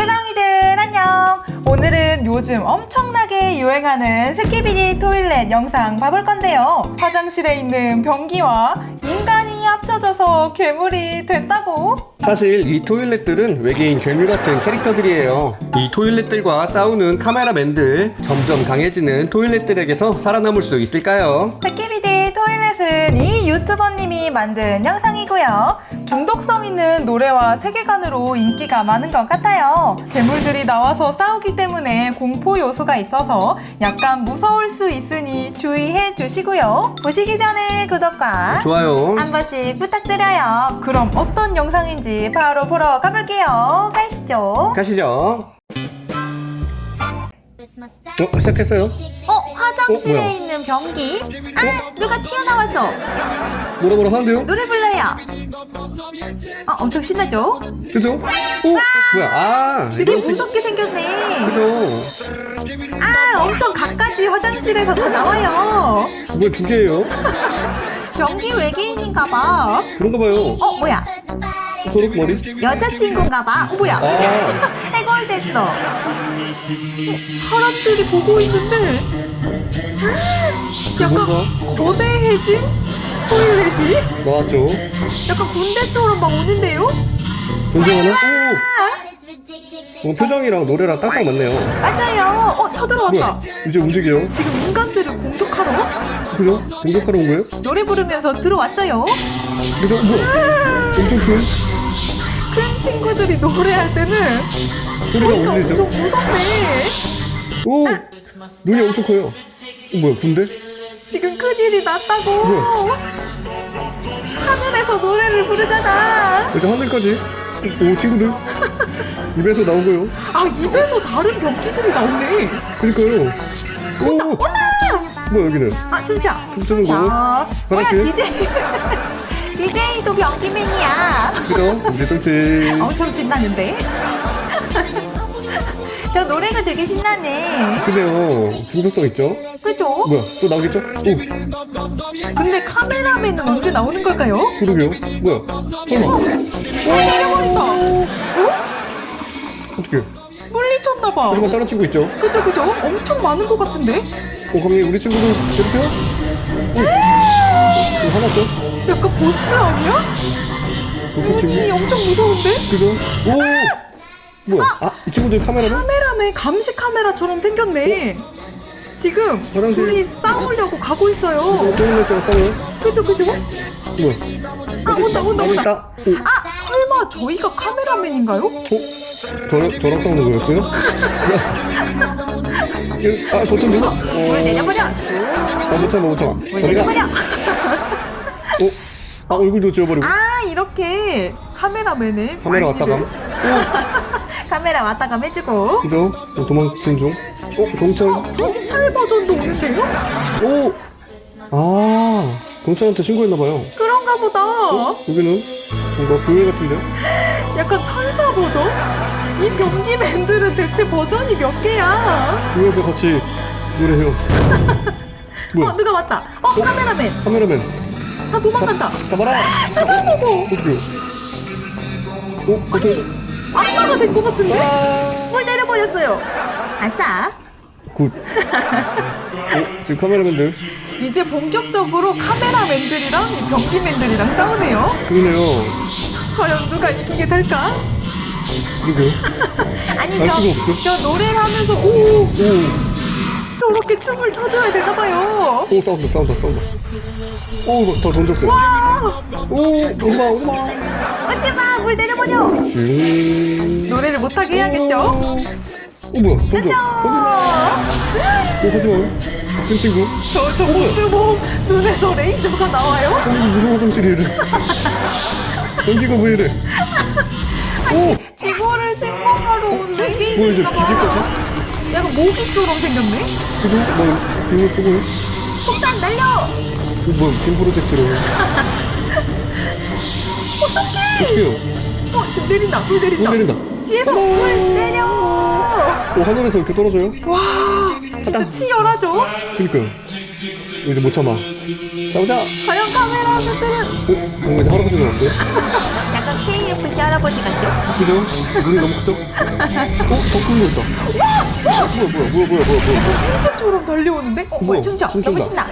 세상이들 안녕! 오늘은 요즘 엄청나게 유행하는 스키비디 토일렛 영상 봐볼 건데요. 화장실에 있는 변기와 인간이 합쳐져서 괴물이 됐다고? 사실 이 토일렛들은 외계인 괴물 같은 캐릭터들이에요. 이 토일렛들과 싸우는 카메라맨들, 점점 강해지는 토일렛들에게서 살아남을 수 있을까요? 스키비디 토일렛은 이 유튜버님이 만든 영상이고요. 중독성 있는 노래와 세계관으로 인기가 많은 것 같아요. 괴물들이 나와서 싸우기 때문에 공포 요소가 있어서 약간 무서울 수 있으니 주의해 주시고요. 보시기 전에 구독과 좋아요. 한 번씩 부탁드려요. 그럼 어떤 영상인지 바로 보러 가볼게요. 가시죠. 가시죠. 어, 시작했어요. 어, 화장실에 어, 뭐야? 있는 변기. 아, 누가 튀어나왔어. 뭐라 뭐라 하는데요? 노래 불러요. 아, 엄청 신나죠? 그죠? 오, 뭐야? 아, 되게 식- 무섭게 생겼네. 그죠? 아, 엄청 갖가지 화장실에서 다 나와요. 뭐야 두 개예요? 변기 외계인인가 봐. 그런가 봐요. 어, 뭐야? 초록 머리? 여자친구인가 봐. 어, 뭐야? 아. 해골됐어. 어, 사람들이 보고 있는데 약간 뭔가? 거대해진 토일렛이 나왔죠. 약간 군대처럼 막 오는데요? 존재하는? 아, 오, 어, 표정이랑 노래랑 딱딱 맞네요. 맞아요. 어, 쳐들어왔다. 뭐야? 이제 움직여요? 지금 인간들을 공격하러 그죠? 공격하러 온 거예요? 노래 부르면서 들어왔어요. 그죠? 뭐야? 엄청 큰 큰 친구들이 노래할 때는 소리가 소리가 울리죠? 엄청 무섭네. 오! 눈이 엄청 커요. 어, 뭐야, 군대? 지금 큰일이 났다고. 하늘에서 노래를 부르잖아. 이제 하늘까지. 오, 친구들. 입에서 나오고요. 아 입에서 다른 병기들이 나오네. 그니까요. 오! 뭐야, 여기는? 아 진짜. 춤추는 거. 자, 뭐야 화장실. DJ. DJ도 병기맨이야. 그죠? 이제 똥치. 엄청 신나는데. 저 노래가 되게 신나네. 근데요, 중독성 있죠? 그죠? 뭐야, 또 나오겠죠? 오, 근데 카메라맨은 언제 나오는 걸까요? 그러게요. 뭐야? 설마. 오 내려버린다. 어? 어떻게? 물리쳤나봐. 하지만 다른 친구 있죠? 그죠 그죠? 엄청 많은 것 같은데? 어, 감독님, 우리 친구들 괴롭혀? 오, 지금 화났죠? 약간 보스 아니야? 무슨 이 친구? 엄청 무서운데? 그죠? 오! 뭐야? 아, 이 친구들 카메라는? 카메라맨 감시 카메라처럼 생겼네. 지금 화장실. 둘이 싸우려고 가고 있어요. 토일렛이랑 싸워요? 그죠 그죠? 뭐야? 아 온다 온다 온다. 있다? 오, 아 설마 저희가 카메라맨인가요? 어? 저, 저랑 싸우는 거였어요? 야, 아, 버튼 눌러? 물 어, 내려버려. 아, 못 참아, 못 참아. 물 어디가? 내려버려. 어? 아, 얼굴도 지워버리고. 아 이렇게 카메라맨을 카메라 왔다 감. 카메라 왔다 감 해주고 그죠? 어, 도망친 중. 어, 경찰. 경찰 버전도 오는데요? 오! 아, 경찰한테 신고했나봐요. 그런가 보다. 여기는 뭔가 교회 같은데요? 약간 천사 버전? 이 변기맨들은 대체 버전이 몇 개야? 교회에서 같이 노래해요. 어 뭐야? 누가 왔다. 어 카메라맨. 카메라맨. 다 도망간다. 잡아라! 잡아보고 어떻게? 어? 어떻게? 악마가 된 것 같은데? 물 내려버렸어요. 아싸. 굿. 어? 지금 카메라맨들. 이제 본격적으로 카메라맨들이랑 이 변기맨들이랑 싸우네요. 그러네요. 과연 누가 이기게 될까? 그러게요. 아니 알 저, 수가 없죠. 저 노래를 하면서 오 오! 저렇게 춤을 춰줘야 되나봐요. 오, 싸운다, 싸운다, 싸운다. 오, 이거 더 던졌어요. 와 오, 엄마, 엄마. 오지마 물 내려버려. 슝. 노래를 못하게 해야겠죠? 오, 뭐야? 던져. 던져. 짠! 오, 하지만. 큰 친구. 저, 저 모습 눈에서 레이저가 나와요? 어, 무슨 화장실이 이래. 연기가 왜 이래? 오! 지구를 침범하러 온뭐 이제 외계인인가 봐. 뒤집까지? 약간 모기처럼 생겼네? 그죠? 뭐, 빙을 쓰고. 폭탄 날려! 그 뭐야, 빔 프로젝트로. 어떡해! 어떡해요? 어, 지금 내린다. 물 내린다. 물 내린다. 뒤에서 물 내려! 어, 하늘에서 이렇게 떨어져요? 와, 진짜 치열하죠? 그니까요. 이제 못 참아. 싸우자! 과연 카메라맨들은 어? 뭔가 이제 할아버지 나왔어요? KFC 할아버지 같죠? 그죠? 눈이 너무 크죠? 어? 더큰 거 있다. 뭐야, 뭐야, 뭐야, 뭐야, 뭐야, 뭐야. 로봇처럼 달려오는데? 어, 뭐야, 어, 춤춰. 춤춘다. 너무 신나.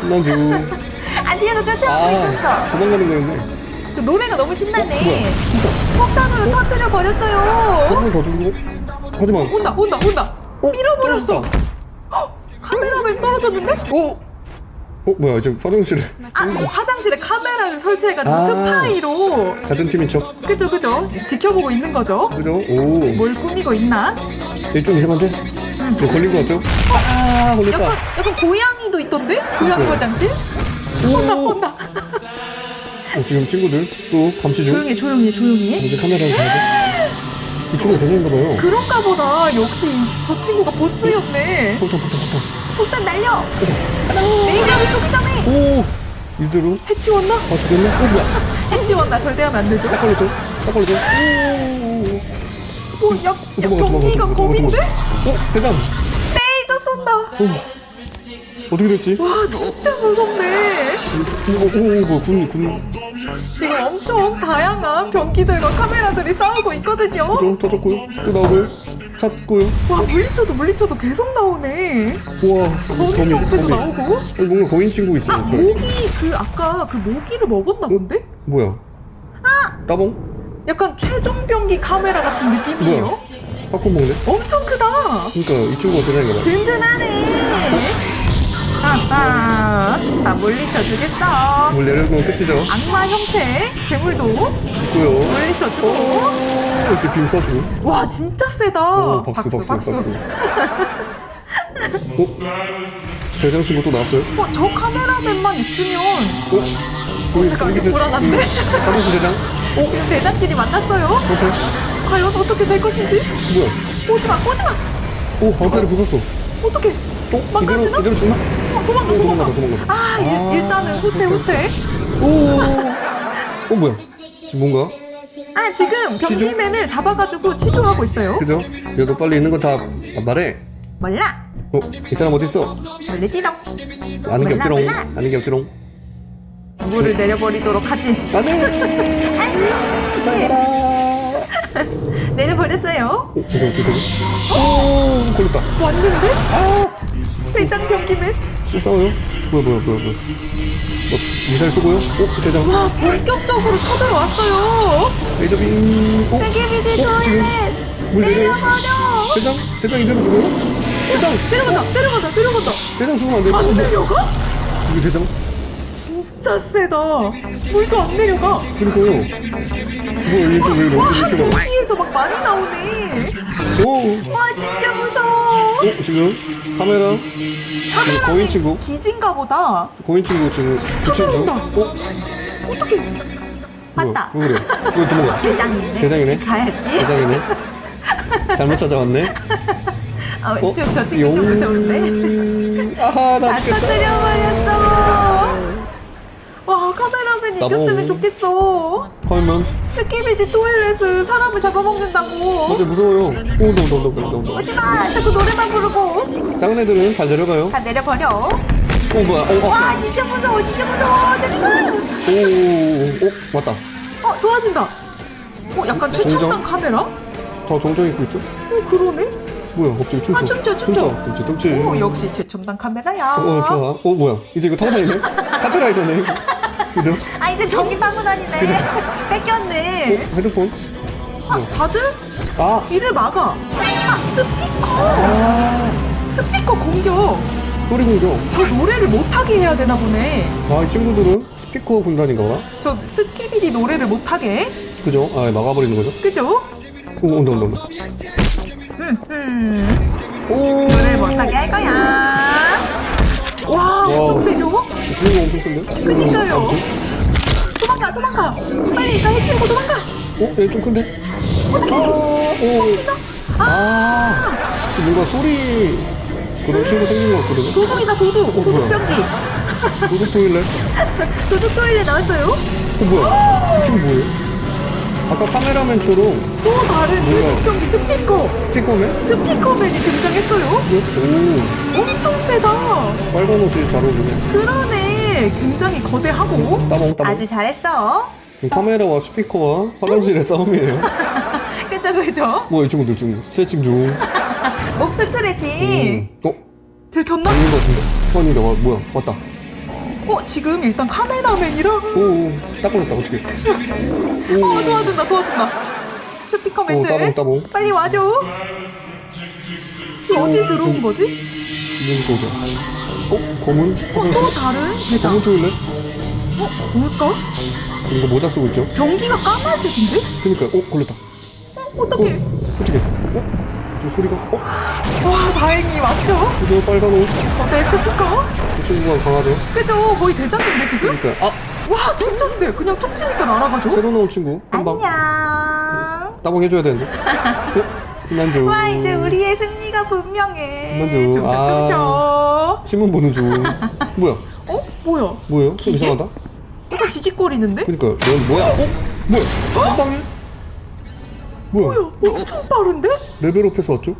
신난주. 아, 뒤에서 쫓아오고 있었어. 아, 도망가는 거였네. 그 노래가 너무 신나네. 뭐야, 폭탄으로 터뜨려 버렸어요. 한번더 주고. 하지만. 온다, 온다, 온다. 어? 밀어버렸어. 떨어졌다. 카메라맨 떨어졌는데? 어? 어, 뭐야, 지금 화장실에. 아, 뭐 화장실에 카메라를 설치해가지고 아. 스파이로. 같은 팀인 척. 그죠, 그죠? 지켜보고 있는 거죠. 그죠? 오. 뭘 꾸미고 있나? 일좀 이상한데? 너 걸린 거 같죠? 아, 약간, 걸렸다. 약간 고양이도 있던데? 고양이 네. 화장실? 오. 온다. 어, 지금 친구들 또 감시 중. 조용히 해, 조용히 해, 조용히 해. 이제 카메라를 봐야 돼. 이 친구가 대장인가 봐요. 그런가 보다. 역시 저 친구가 보스였네. 폭탄, 폭탄, 폭탄. 폭탄 날려! 레이저를 쏘기 전에! 오! 이대로? 해치웠나? 아, 죽였네? 어, 뭐야? 해치웠나? 절대 하면 안 되죠. 딱 걸렸죠? 딱 걸렸죠? 오! 뭐, 약, 약 도망가, 경기가 도망가, 도망가, 검인데? 도망가. 어, 대장! 레이저 쏜다. 어. 어떻게 됐지? 와, 진짜 무섭네. 오, 오, 오, 뭐, 군, 군. 지금 엄청 다양한 병기들과 카메라들이 싸우고 있거든요. 또 터졌고요. 또 나오고요. 찾고요. 와, 물리쳐도 물리쳐도 계속 나오네. 우와. 거미 옆에도 나오고. 어, 뭔가 거인 친구 있어요. 아, 저. 모기, 그, 아까 그 모기를 먹었나 본데? 뭐야? 아! 따봉? 약간 최종 병기 카메라 같은 느낌이에요. 뭐야? 팝콘 먹네? 엄청 크다. 그니까 이 친구가 대장인가 봐. 든든하네. 나 물리쳐 주겠어. 물 내려놓으면 끝이죠. 악마 형태 괴물도 있고요. 물리쳐 주고. 오, 이렇게 빔 쏴주고. 와, 진짜 세다. 오, 박수, 박수, 박수. 어? 대장 친구 또 나왔어요? 어, 저 카메라맨만 있으면 어? 어, 잠깐만, 좀 불안한데? 화장실 대장? 어? 지금 대장끼리 만났어요. 어때? 과연 어떻게 될 것인지? 뭐야? 오지 마, 오지 마. 오, 방패를 부쉈어. 어떻게? 어? 이대로, 죽나? 어, 도망가, 어, 도망가. 도망가. 아, 일, 아, 일단은 후퇴, 후퇴. 오. 어, 뭐야? 지금 뭔가? 아, 지금 병기맨을 잡아가지고 취조하고 있어요. 그죠? 얘도 빨리 있는 거 다 말해. 몰라. 어? 이 사람 어디 있어? 모르지롱. 아는 게 몰라, 없지롱. 몰라. 아는 게 없지롱. 물을 내려버리도록 하지. 안돼. 아니. 내려버렸어요. 어, 이거 어떻게 되지? 오, 걸렸다. 왔는데? 대장 병기맨. 또 싸워요? 뭐야, 뭐야, 뭐야, 뭐야. 어, 미사일 쏘고요? 어, 대장. 와, 본격적으로 쳐들어왔어요. 레이저 빔. 어? 세계비디 어, 지금. 물 내려. 내려버려. 대장? 대장 이대로 죽어요? 대장! 내려간다, 내려간다, 내려간다. 대장 죽으면 안 돼. 안 내려가? 이게 대장? 진짜 세다. 물도 안 내려가. 그러니까요. 이게 왜 이렇게 와, 한 이렇게 막. 동기에서 막 많이 나오네. 오! 와, 진짜 무서워. 어, 지금 카메라 지금 거인 친구 기진가 보다. 거인 친구 지금 쳐들어온다. 어? 어떻게? 맞다. 뭐야, 왜 그래? 왜 도망가? 대장이네. 대장이네. 가야지. 대장이네. 잘못 찾아왔네. 아, 어? 저, 저 친구 좀 무서운데? 아하, 나 다 죽겠다. 터뜨려 버렸어. 와, 카메라맨. 이겼으면 좋겠어. 하면 스키비디 토일렛은 사람을 잡아먹는다고. 맞아 무서워요. 오, 온다, 온다, 온다, 온다, 온다. 오지 마. 자꾸 노래만 부르고. 작은 애들은 잘 내려가요. 다 내려버려. 어, 뭐야? 어, 어. 와, 진짜 무서워. 진짜 무서워. 가. 오, 오, 오, 오, 맞다. 어, 도와준다. 어, 약간 최첨단 정정. 카메라? 더 정정 입고 있죠? 어, 그러네. 뭐야, 갑자기 춤춰. 아, 춤춰, 춤춰. tum춰, tum춰. 오, 역시 최첨단 카메라야. 어, 좋아. 어, 뭐야? 이제 이거 타고 다니네? 카트라이더네. 그죠? 아, 이제 병기 타고 다니네. 뺏겼네. 어, 헤드폰? 아, 다들 아, 귀를 막아. 아, 스피커. 아, 스피커 공격. 소리 공격. 저 노래를 못하게 해야 되나 보네. 아, 이 친구들은 스피커 군단인가 봐. 저 스키비디 노래를 못하게. 그죠? 아, 막아버리는 거죠? 그죠? 오, 온다, 온다, 온다. 음, 음. 오, 노래를 못하게 할 거야. 와, 엄청 세죠? 친구가 엄청 큰데? 아무튼. 도망가, 도망가. 빨리 나 해치우고 도망가. 어, 얘 좀 큰데? 어떻게? 아, 오. 아, 뭔가 소리 그런 친구 생긴 것 같거든요? 도둑이다, 도둑. 어, 도둑 뭐야? 병기. 도둑 토일렛? 도둑 토일렛 나왔어요. 어, 뭐야? 이 친구 뭐예요? 아까 카메라맨처럼 또 다른? 최종 병기 스피커. 스피커맨? 스피커맨이 등장했어요. 오, 엄청 세다. 빨간 옷이 잘 어울리네. 그러네. 굉장히 거대하고. 따봉, 따봉. 아주 잘했어. 카메라와 스피커와 화장실의 싸움이에요. 그죠 그죠? 뭐야 이 친구들 지금 스트레칭 중. 목 스트레칭. 음. 어? 들켰나? 아닌 것 같은데? 아닌데 와 뭐야 왔다. 어 지금 일단 카메라맨이랑 오오 딱 걸렸다 어떻게? 어 도와준다 도와준다. 스피커맨들 오, 따봉, 따봉. 빨리 와줘. 지금 오, 어디 들어온 좀- 거지? 이건 또 어디야? 어 검은 어, 또 화장실. 다른 대장. 검은 토일렛? 어 뭘까? 이거 모자 쓰고 있죠? 변기가 까만색인데? 그러니까 어 걸렸다. 어 어떡해? 어떻게? 어? 저 소리가 어? 와 다행히 맞죠? 저 빨간 옷. 어때 스피커? 이 친구가 강하죠? 그죠 거의 대장인데 지금? 그러니까 아 와 진짜 세 그냥 툭 치니까 날아가죠? 새로 나온 친구 한방 안녕 따봉 해줘야 되는데. 어? 지난주. 와 이제 우리의 승리가 분명해. 춤춰 아. 신문 보는 중. 뭐야? 어? 뭐야? 뭐예요? 좀 기계? 이상하다. 이거 지직거리는데? 그러니까 넌 뭐야? 어? 뭐야? 한 방에? 뭐야? 뭐야? 엄청 빠른데? 레벨업해서 왔죠?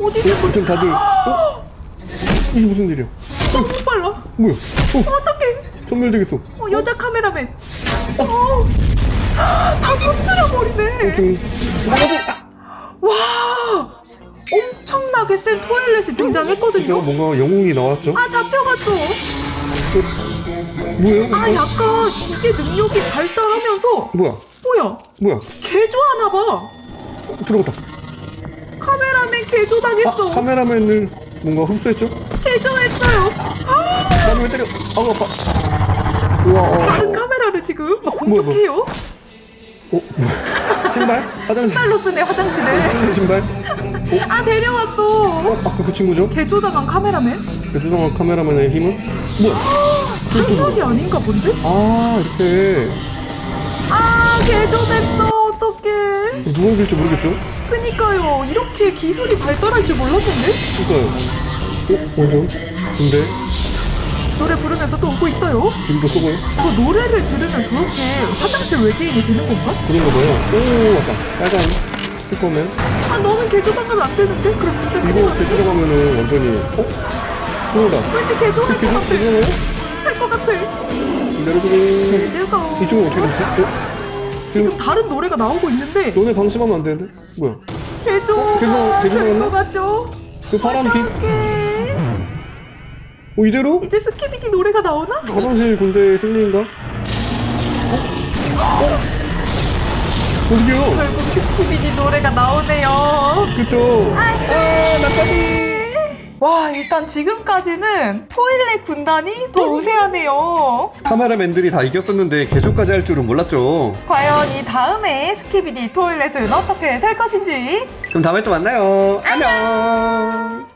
어디 어? 지금 다들 어? 이게 무슨 일이야? 너무 빨라 뭐야? 어? 어떡해 전멸되겠어. 어, 여자 카메라맨 어. 다 터뜨려 버리네? 와 엄청나게 센 토일렛이 저 등장했거든요 뭔가 영웅이 나왔죠? 아 잡혀갔어 뭐예요? 아 약간 기계 능력이 발달하면서 뭐야? 뭐야 뭐야? 개조 하나 봐 어, 들어갔다. 카메라맨 개조 당했어 아, 카메라맨을 뭔가 흡수했죠? 개조했어요 아, 나를 왜 때려? 아우 아파. 우와. 어. 다른 카메라를 지금 막 뭐야, 공격해요 어? 신발? 화장실. 신발로 쓰네 화장실을 신발? 아 데려왔어 어? 아까 그 친구죠? 개조당한 카메라맨 대두동한 카메라맨의 힘은? 뭐야? 그것도 뭐야? 한절이 아닌가 본데? 아 이렇게 누가 이길지 모르겠죠? 그니까요 이렇게 기술이 발달할 줄 몰랐는데 그러니까요 어? 완전? 근데 노래 부르면서 또 오고 있어요 길도 쏘고요? 저 노래를 들으면 저렇게 화장실 외계인이 되는 건가? 그런가 봐요 오 왔다 빨간 스퍼맨 아 너는 개조당하면 안 되는데? 그럼 진짜 큰일 이거 나는데? 들어가면은 완전히 어? 그러다 왠지 개조할 것 계속 같아 들어가요? 할 것 같아 여러분이 개조가 이 친구 어떻게 됐지? 어? 지금 다른 노래가 나오고 있는데 너네 방심하면 안 되는데? 뭐야? 될것 나왔나? 같죠? 그 파란 빛 어떡해 어, 이대로? 이제 스키비디 노래가 나오나? 화장실 군대의 승리인가? 어? 어? 어디게요? 결국 스키비디 노래가 나오네요 그쵸? 안돼 나까지 와 일단 지금까지는 토일렛 군단이 더 우세하네요 카메라맨들이 다 이겼었는데 개조까지 할 줄은 몰랐죠. 과연 이 다음에 스키비디 토일렛은 어떻게 될 것인지 그럼 다음에 또 만나요. 안녕.